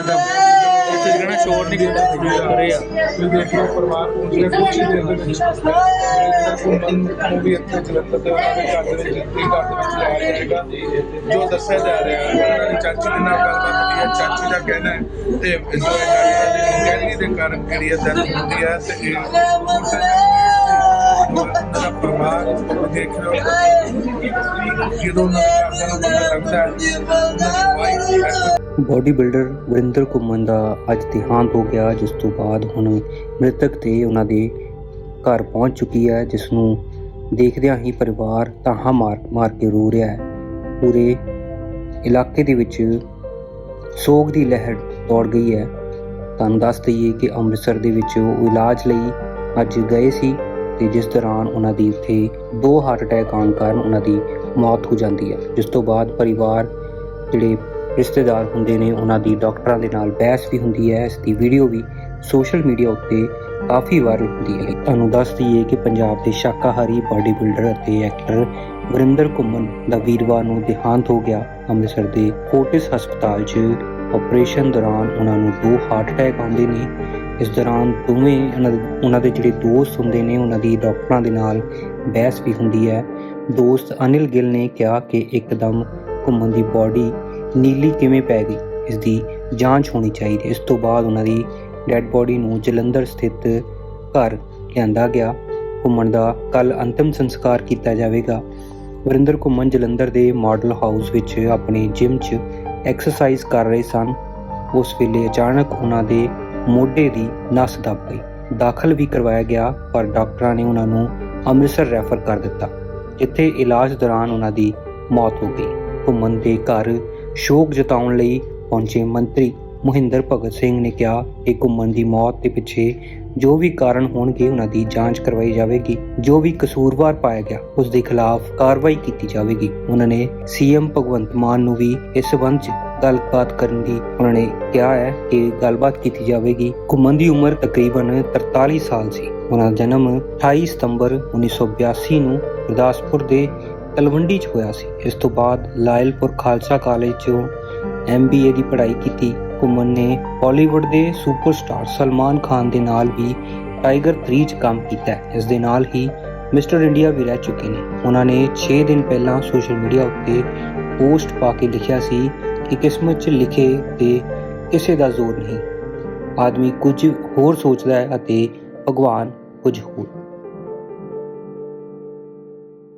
ਕਰਦਾ। ਉੱਥੇ ਜਿਹੜਾ ਸ਼ੋਰ ਨਹੀਂ ਕੀਤਾ ਕਰੇ ਆ ਤੁਸੀਂ ਦੇਖ ਲਓ, ਪਰਿਵਾਰ ਪਹੁੰਚਿਆ ਕੁਛ ਹੀ ਦੇਰ ਦੇ ਵਿੱਚ ਘੁੰਮਣ ਨੂੰ ਵੀ ਇੱਥੇ ਜਲੰਧਰ ਦੇ ਉਹਨਾਂ ਦੇ ਘਰ ਦੇ ਵਿੱਚ ਜਿੱਤੀ ਘਰ ਦੇ ਵਿੱਚ ਲਾਇਆ ਜਾਏਗਾ ਜੋ ਦੱਸਿਆ ਜਾ ਰਿਹਾ ਹੈ, ਉਹਨਾਂ ਦੀ ਚਾਚੀ ਦੇ ਨਾਲ ਗੱਲਬਾਤ ਹੋਈ ਹੈ। ਚਾਚੀ ਦਾ ਕਹਿਣਾ ਹੈ ਤੇ ਜੋ ਇਹ ਗੱਲ ਹੈ ਕਹਿਣੀ ਦੇ ਕਾਰਨ ਜਿਹੜੀ ਹੈ ਦਰਦ ਹੁੰਦੀ ਹੈ ਤੇ ਇਹ ਉਹਨਾਂ ਦਾ ਪਰਿਵਾਰ ਦੇਖ ਲਓ। ਜਦੋਂ ਉਹਨਾਂ ਦੇ ਘਰ ਦਾ ਪਤਾ ਲੱਗਦਾ ਹੈ, ਉਹਨਾਂ ਦੀ wife body builder Varinder Ghuman ਦਾ ਅੱਜ ਦੇਹਾਂਤ ਹੋ ਗਿਆ, ਜਿਸ ਤੋਂ ਬਾਅਦ ਹੁਣ ਮ੍ਰਿਤਕ ਤੇ ਉਹਨਾਂ ਦੇ ਘਰ ਪਹੁੰਚ ਚੁੱਕੀ ਹੈ, ਜਿਸ ਨੂੰ ਦੇਖਦਿਆਂ ਹੀ ਪਰਿਵਾਰ ਤਾਹਾ ਮਾਰ ਮਾਰ ਕੇ ਰੋ ਰਿਹਾ ਹੈ। ਪੂਰੇ ਇਲਾਕੇ ਦੇ ਵਿੱਚ ਸੋਗ ਦੀ ਲਹਿਰ ਦੌੜ ਗਈ ਹੈ। ਤੁਹਾਨੂੰ ਦੱਸ ਦਈਏ ਕਿ ਅੰਮ੍ਰਿਤਸਰ ਦੇ ਵਿੱਚ ਉਹ ਇਲਾਜ ਲਈ ਅੱਜ ਗਏ ਸੀ ਤੇ ਜਿਸ ਦੌਰਾਨ ਉਹਨਾਂ ਦੀ ਉੱਥੇ ਦੋ ਹਾਰਟ ਅਟੈਕ ਆਉਣ ਕਾਰਨ ਉਹਨਾਂ ਦੀ ਮੌਤ ਹੋ ਜਾਂਦੀ ਹੈ। ਜਿਸ ਤੋਂ ਬਾਅਦ ਪਰਿਵਾਰ ਜਿਹੜੇ ਰਿਸ਼ਤੇਦਾਰ ਹੁੰਦੇ ਨੇ, ਉਹਨਾਂ ਦੀ ਡਾਕਟਰਾਂ ਦੇ ਨਾਲ ਬਹਿਸ ਵੀ ਹੁੰਦੀ ਹੈ, ਇਸ ਦੀ ਵੀਡੀਓ ਵੀ ਸੋਸ਼ਲ ਮੀਡੀਆ ਉੱਤੇ ਕਾਫੀ ਵਾਇਰਲ ਹੁੰਦੀ ਹੈ। ਤੁਹਾਨੂੰ ਦੱਸ ਦਈਏ ਕਿ ਪੰਜਾਬ ਦੇ ਸ਼ਾਕਾਹਾਰੀ ਬਾਡੀ ਬਿਲਡਰ ਅਤੇ ਐਕਟਰ ਵਰਿੰਦਰ ਘੁੰਮਣ ਦਾ ਵੀਰਵਾਰ ਨੂੰ ਦੇਹਾਂਤ ਹੋ ਗਿਆ। ਅੰਮ੍ਰਿਤਸਰ ਦੇ ਫੋਰਟਿਸ ਹਸਪਤਾਲ 'ਚ ਆਪਰੇਸ਼ਨ ਦੌਰਾਨ ਉਹਨਾਂ ਨੂੰ ਦੋ ਹਾਰਟ ਅਟੈਕ ਆਉਂਦੇ ਨੇ। ਇਸ ਦੌਰਾਨ ਦੋਵੇਂ ਉਹਨਾਂ ਦੇ ਉਹਨਾਂ ਦੇ ਜਿਹੜੇ ਦੋਸਤ ਹੁੰਦੇ ਨੇ, ਉਹਨਾਂ ਦੀ ਡਾਕਟਰਾਂ ਦੇ ਨਾਲ ਬਹਿਸ ਵੀ ਹੁੰਦੀ ਹੈ। ਦੋਸਤ ਅਨਿਲ ਗਿੱਲ ਨੇ ਕਿਹਾ ਕਿ ਇੱਕਦਮ ਘੁੰਮਣ ਦੀ ਬਾਡੀ ਨੀਲੀ ਕਿਵੇਂ ਪੈ ਗਈ? ਇਸ ਦੀ ਜਾਂਚ ਹੋਣੀ ਚਾਹੀਦੀ ਇਸ ਤੋਂ ਬਾਅਦ ਉਹਨਾਂ ਦੀ ਡੈੱਡ ਬੋਡੀ ਨੂੰ ਜਲੰਧਰ ਸਥਿਤ ਘਰ ਲਿਆਂਦਾ ਗਿਆ। ਘੁੰਮਣ ਦਾ ਕੱਲ ਅੰਤਮ ਸੰਸਕਾਰ ਕੀਤਾ ਜਾਵੇਗਾ। ਵਰਿੰਦਰ ਘੁੰਮਣ ਜਲੰਧਰ ਦੇ ਮਾਡਲ ਹਾਊਸ ਵਿੱਚ ਆਪਣੇ ਜਿਮ 'ਚ ਐਕਸਰਸਾਈਜ਼ ਕਰ ਰਹੇ ਸਨ। ਉਸ ਵੇਲੇ ਅਚਾਨਕ ਉਹਨਾਂ ਦੇ ਮੋਢੇ ਦੀ ਨਸ ਦੱਬ ਗਈ। ਦਾਖਲ ਵੀ ਕਰਵਾਇਆ ਗਿਆ, ਪਰ ਡਾਕਟਰਾਂ ਨੇ ਉਹਨਾਂ ਨੂੰ ਅੰਮ੍ਰਿਤਸਰ ਰੈਫਰ ਕਰ ਦਿੱਤਾ, ਜਿੱਥੇ ਇਲਾਜ ਦੌਰਾਨ ਉਹਨਾਂ ਦੀ ਮੌਤ ਹੋ ਗਈ। ਘੁੰਮਣ ਦੇ ਘਰ ਸ਼ੋਕ ਜਤਾਉਣ ਲਈ ਪਹੁੰਚੇ ਮੰਤਰੀ ਮਹਿੰਦਰ ਭਗਤ ਸਿੰਘ ਨੇ ਕਿਹਾ ਕਿ ਘੁੰਮਣ ਦੀ ਮੌਤ ਦੇ ਪਿੱਛੇ ਜੋ ਵੀ ਕਾਰਨ ਹੋਣਗੇ ਉਹਨਾਂ ਦੀ ਜਾਂਚ ਕਰਵਾਈ ਜਾਵੇਗੀ। ਜੋ ਵੀ ਕਸੂਰਵਾਰ ਪਾਇਆ ਗਿਆ, ਉਸ ਦੇ ਖਿਲਾਫ ਕਾਰਵਾਈ ਕੀਤੀ ਜਾਵੇਗੀ। ਉਹਨਾਂ ਨੇ ਸੀਐਮ ਭਗਵੰਤ ਮਾਨ ਨੂੰ ਵੀ ਇਸ ਸੰਬੰਧ 'ਚ ਗੱਲਬਾਤ ਕਰਨ ਦੀ ਉਹਨਾਂ ਨੇ ਕਿਹਾ ਹੈ ਕਿ ਗੱਲਬਾਤ ਕੀਤੀ ਜਾਵੇਗੀ। ਘੁੰਮਣ ਦੀ ਉਮਰ ਤਕਰੀਬਨ 43 ਸਾਲ ਸੀ। ਉਹਨਾਂ ਦਾ ਜਨਮ 28 ਸਤੰਬਰ 1982 ਨੂੰ ਗੁਰਦਾਸਪੁਰ ਦੇ ਤਲਵੰਡੀ 'ਚ ਹੋਇਆ ਸੀ। ਇਸ ਤੋਂ ਬਾਅਦ ਲਾਇਲਪੁਰ ਖਾਲਸਾ ਕਾਲਜ 'ਚੋਂ ਐਮਬੀਏ ਦੀ ਪੜ੍ਹਾਈ ਕੀਤੀ। ਘੁੰਮਣ ਨੇ ਬਾਲੀਵੁੱਡ ਦੇ ਸੁਪਰਸਟਾਰ ਸਲਮਾਨ ਖਾਨ ਦੇ ਨਾਲ ਵੀ ਟਾਈਗਰ 3 'ਚ ਕੰਮ ਕੀਤਾ। ਇਸ ਦੇ ਨਾਲ ਹੀ ਮਿਸਟਰ ਇੰਡੀਆ ਵੀ ਰਹਿ ਚੁੱਕੇ ਨੇ। ਉਹਨਾਂ ਨੇ 6 ਦਿਨ ਪਹਿਲਾਂ ਸੋਸ਼ਲ ਮੀਡੀਆ ਉੱਤੇ ਪੋਸਟ ਪਾ ਕੇ ਲਿਖਿਆ ਸੀ ਕਿ ਕਿਸਮਤ 'ਚ ਲਿਖੇ ਤੇ ਕਿਸੇ ਦਾ ਜ਼ੋਰ ਨਹੀਂ। ਆਦਮੀ ਕੁਝ ਹੋਰ ਸੋਚਦਾ ਹੈ ਅਤੇ ਭਗਵਾਨ ਕੁਝ ਹੋਰ